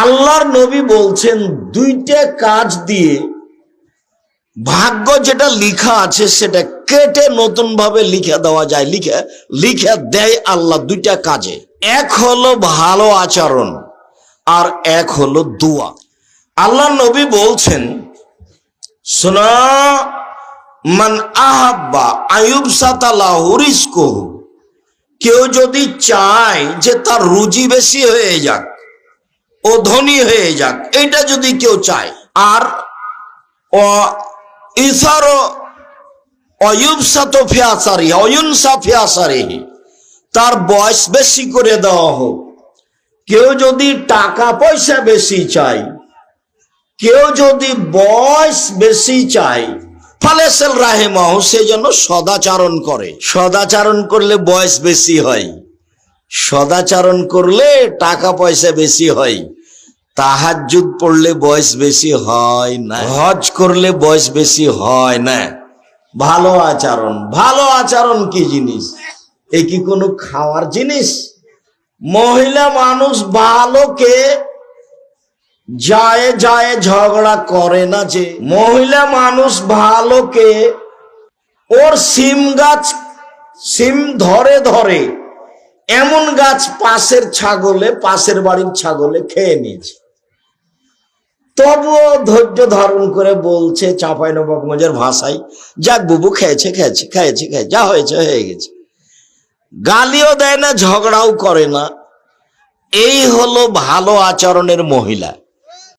আল্লাহর নবী বলছেন, দুইটা কাজ দিয়ে ভাগ্য যেটা লিখা আছে সেটা কেটে নতুন ভাবে লিখে দেওয়া যায়। লিখে লিখে দেয় আল্লাহ দুইটা কাজে। এক হলো ভালো আচরণ, আর এক হলো দোয়া। আল্লাহ নবী বলছেন, শোনা, মান আহাব্বা আয়ুব সাতালাহু রিজকুহু। কেউ যদি চায় যে তার রুজি বেশি হয়ে যাক ও ধনী হয়ে যাক এটা যদি কেউ চায়। আর ও ইসার অয়ুবসাত ফিয়াসারি অয়ুনসা ফিয়াসারি, তার বয়স বেশি করে দেওয়া হোক। কেউ যদি টাকা পয়সা বেশি চায়, কেউ যদি বয়স বেশি চায় ফালেসেল রাহেমাহ সে যেন সদাচারণ করে। সদাচারণ করলে বয়স বেশি হয়। সদাচারণ করলে টাকা পয়সা বেশি হয়। তাহাজুদ পড়লে বয়স বেশি হয় না। হজ করলে বয়স বেশি হয় না। ভালো আচরণ। ভালো আচরণ কি জিনিস? এ কি কোনো খাওয়ার জিনিস? মহিলা মানুষ ভালোকে যায় যায় ঝগড়া করে না যে। মহিলা মানুষ ভালোকে ওর সিম গাছ, সিম ধরে ধরে এমন গাছ পাশের ছাগলে, পাশের বাড়ির ছাগলে খেয়ে নিয়েছে। তবুও ধৈর্য ধারণ করে বলছে, চাঁপাই নবাবগঞ্জের ভাষায় যা বুবু, খেয়েছে খেয়েছে খেয়েছে খেয়ে যা হয়েছে, হয়ে গেছে। গালিও দেয় না, ঝগড়াও করে না। এই হলো ভালো আচরণের মহিলা।